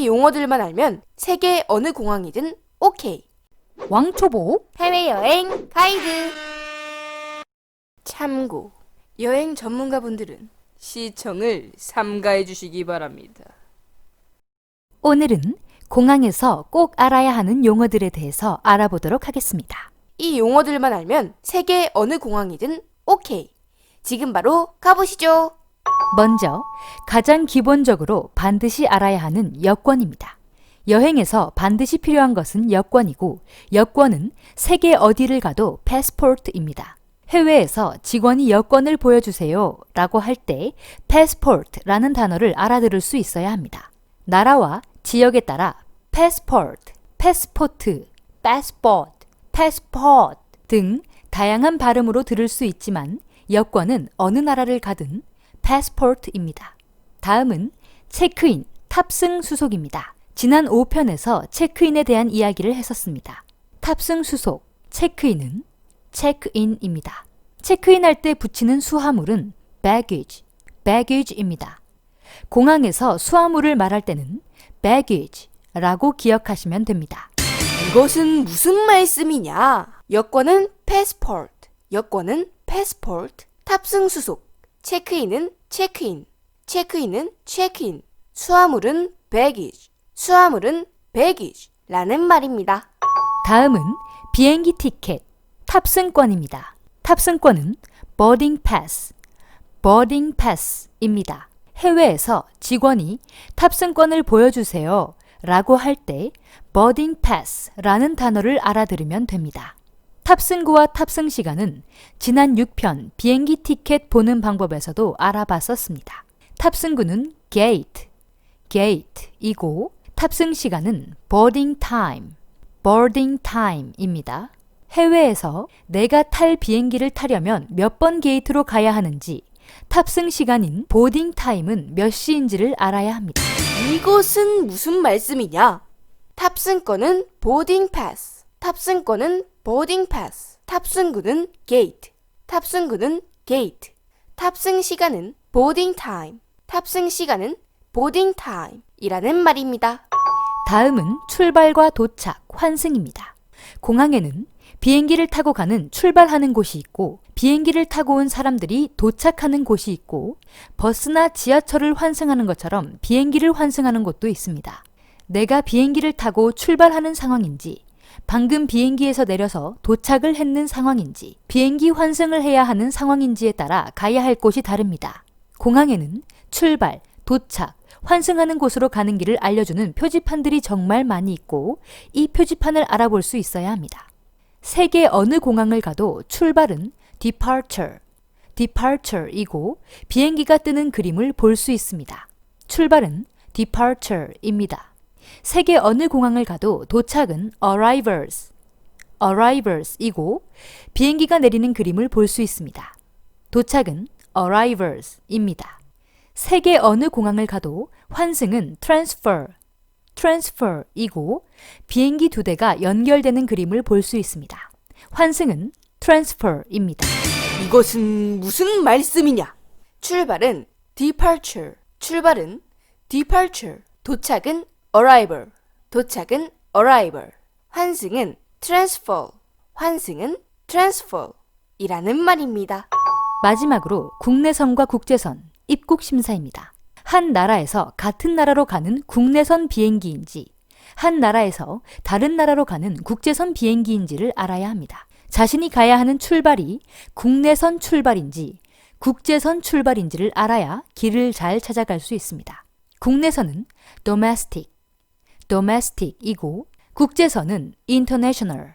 이 용어들만 알면 세계 어느 공항이든 오케이. 왕초보 해외여행 가이드. 참고, 여행 전문가분들은 시청을 삼가해 주시기 바랍니다. 오늘은 공항에서 꼭 알아야 하는 용어들에 대해서 알아보도록 하겠습니다. 이 용어들만 알면 세계 어느 공항이든 오케이. 지금 바로 가보시죠. 먼저 가장 기본적으로 반드시 알아야 하는 여권입니다. 여행에서 반드시 필요한 것은 여권이고 여권은 세계 어디를 가도 패스포트입니다. 해외에서 직원이 여권을 보여주세요 라고 할 때 패스포트라는 단어를 알아들을 수 있어야 합니다. 나라와 지역에 따라 패스포트, 패스포트, 패스포트, 패스포트 등 다양한 발음으로 들을 수 있지만 여권은 어느 나라를 가든 패스포트입니다. 다음은 체크인, 탑승 수속입니다. 지난 5편에서 체크인에 대한 이야기를 했었습니다. 탑승 수속, 체크인은 체크인입니다. 체크인 할 때 붙이는 수화물은 baggage, baggage입니다. 공항에서 수화물을 말할 때는 baggage라고 기억하시면 됩니다. 이것은 무슨 말씀이냐? 여권은 passport, 여권은 passport, 탑승 수속, 체크인은 체크인, 체크인은 체크인, 수화물은 baggage, 수화물은 baggage 라는 말입니다. 다음은 비행기 티켓, 탑승권입니다. 탑승권은 boarding pass, boarding pass입니다. 해외에서 직원이 탑승권을 보여주세요 라고 할 때 boarding pass라는 단어를 알아들으면 됩니다. 탑승구와 탑승 시간은 지난 6편 비행기 티켓 보는 방법에서도 알아봤었습니다. 탑승구는 gate, gate이고 탑승 시간은 boarding time, boarding time입니다. 해외에서 내가 탈 비행기를 타려면 몇 번 게이트로 가야 하는지 탑승 시간인 보딩 타임은 몇 시인지를 알아야 합니다. 이것은 무슨 말씀이냐? 탑승권은 boarding pass, 탑승권은 boarding pass, 탑승구는 gate, 탑승구는 gate, 탑승 시간은 boarding time, 탑승 시간은 boarding time 이라는 말입니다. 다음은 출발과 도착, 환승입니다. 공항에는 비행기를 타고 가는 출발하는 곳이 있고 비행기를 타고 온 사람들이 도착하는 곳이 있고 버스나 지하철을 환승하는 것처럼 비행기를 환승하는 곳도 있습니다. 내가 비행기를 타고 출발하는 상황인지 방금 비행기에서 내려서 도착을 했는 상황인지 비행기 환승을 해야 하는 상황인지에 따라 가야 할 곳이 다릅니다. 공항에는 출발, 도착, 환승하는 곳으로 가는 길을 알려주는 표지판들이 정말 많이 있고 이 표지판을 알아볼 수 있어야 합니다. 세계 어느 공항을 가도 출발은 departure, departure이고 비행기가 뜨는 그림을 볼 수 있습니다. 출발은 departure입니다. 세계 어느 공항을 가도 도착은 arrivals, arrivals이고 비행기가 내리는 그림을 볼 수 있습니다. 도착은 arrivals입니다. 세계 어느 공항을 가도 환승은 transfer, transfer이고 비행기 두 대가 연결되는 그림을 볼 수 있습니다. 환승은 transfer입니다. 이것은 무슨 말씀이냐? 출발은 departure, 출발은 departure, 도착은 arrival, 도착은 arrival, 환승은 transfer, 환승은 transfer 이라는 말입니다. 마지막으로 국내선과 국제선 입국 심사입니다. 한 나라에서 같은 나라로 가는 국내선 비행기인지 한 나라에서 다른 나라로 가는 국제선 비행기인지를 알아야 합니다. 자신이 가야 하는 출발이 국내선 출발인지 국제선 출발인지를 알아야 길을 잘 찾아갈 수 있습니다. 국내선은 domestic, domestic이고 국제선은 international,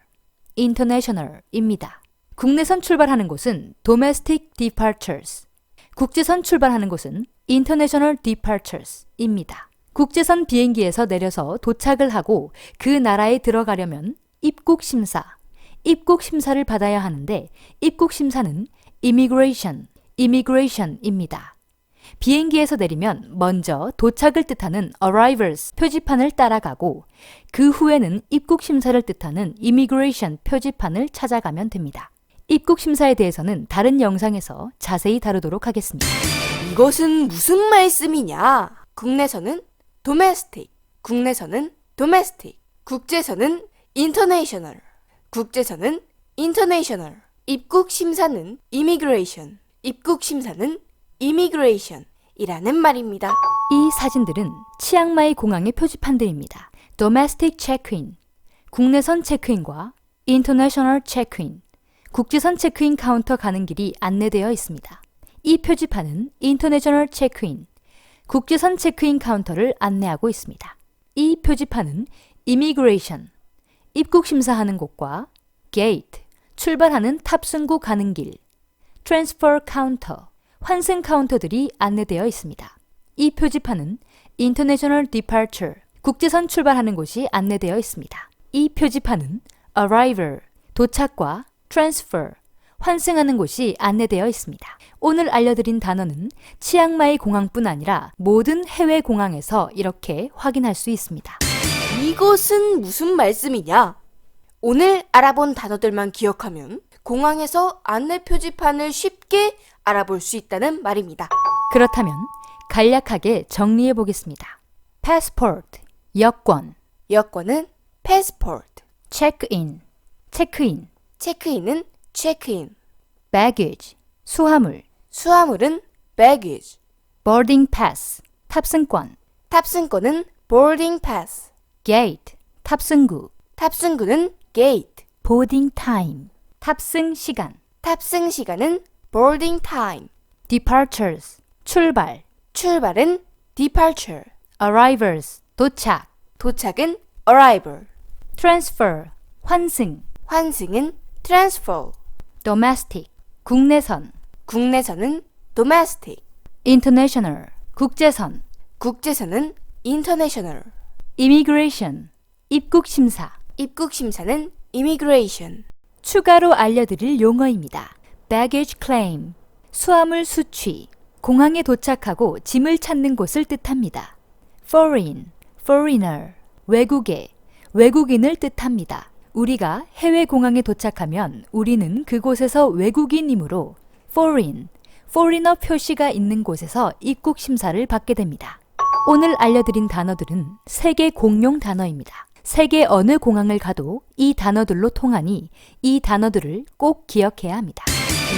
international입니다. 국내선 출발하는 곳은 domestic departures, 국제선 출발하는 곳은 international departures입니다. 국제선 비행기에서 내려서 도착을 하고 그 나라에 들어가려면 입국 심사, 입국 심사를 받아야 하는데 입국 심사는 immigration, immigration입니다. 비행기에서 내리면 먼저 도착을 뜻하는 arrivals 표지판을 따라가고 그 후에는 입국 심사를 뜻하는 immigration 표지판을 찾아가면 됩니다. 입국 심사에 대해서는 다른 영상에서 자세히 다루도록 하겠습니다. 이것은 무슨 말씀이냐? 국내선은 domestic, 국내선은 domestic, 국제선은 international, 국제선은 international, 입국 심사는 immigration, 입국 심사는 immigration 이라는 말입니다. 이 사진들은 치앙마이 공항의 표지판들입니다. Domestic check-in, 국내선 체크인과 International check-in, 국제선 체크인 카운터 가는 길이 안내되어 있습니다. 이 표지판은 International check-in, 국제선 체크인 카운터를 안내하고 있습니다. 이 표지판은 Immigration, 입국 심사하는 곳과 Gate, 출발하는 탑승구 가는 길, Transfer 카운터, 환승 카운터들이 안내되어 있습니다. 이 표지판은 International Departure, 국제선 출발하는 곳이 안내되어 있습니다. 이 표지판은 Arrival, 도착과 Transfer, 환승하는 곳이 안내되어 있습니다. 오늘 알려드린 단어는 치앙마이 공항뿐 아니라 모든 해외 공항에서 이렇게 확인할 수 있습니다. 이것은 무슨 말씀이냐? 오늘 알아본 단어들만 기억하면 공항에서 안내 표지판을 쉽게 알아볼 수 있다는 말입니다. 그렇다면 간략하게 정리해 보겠습니다. passport, 여권, 여권은 passport, check-in, 체크인, 체크인은 check-in, baggage, 수화물, 수화물은 baggage, boarding pass, 탑승권, 탑승권은 boarding pass, gate, 탑승구, 탑승구는 gate, boarding time, 탑승 시간, 탑승 시간은 boarding time, departures, 출발, 출발은 departure, arrivals, 도착, 도착은 arrival, transfer, 환승, 환승은 transfer, domestic, 국내선, 국내선은 domestic, international, 국제선, 국제선은 international, immigration, 입국 심사. 입국 심사는 immigration, 추가로 알려드릴 용어입니다. Baggage claim, 수화물 수취, 공항에 도착하고 짐을 찾는 곳을 뜻합니다. foreign, foreigner, 외국에, 외국인을 뜻합니다. 우리가 해외 공항에 도착하면 우리는 그곳에서 외국인이므로 foreign, foreigner 표시가 있는 곳에서 입국 심사를 받게 됩니다. 오늘 알려드린 단어들은 세계 공용 단어입니다. 세계 어느 공항을 가도 이 단어들로 통하니 이 단어들을 꼭 기억해야 합니다.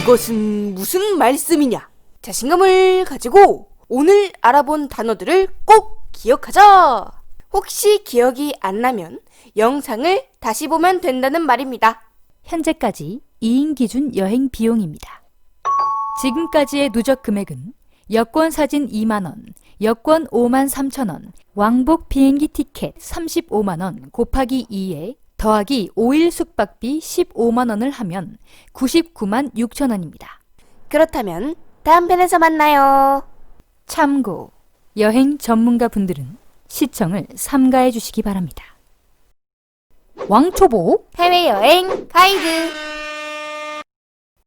이것은 무슨 말씀이냐? 자신감을 가지고 오늘 알아본 단어들을 꼭 기억하자! 혹시 기억이 안 나면 영상을 다시 보면 된다는 말입니다. 현재까지 2인 기준 여행 비용입니다. 지금까지의 누적 금액은 여권 사진 2만원, 여권 5만 3천원, 왕복 비행기 티켓 35만원 곱하기 2에 더하기 5일 숙박비 15만 원을 하면 99만 6천 원입니다. 그렇다면 다음 편에서 만나요. 참고, 여행 전문가 분들은 시청을 삼가해 주시기 바랍니다. 왕초보 해외여행 가이드.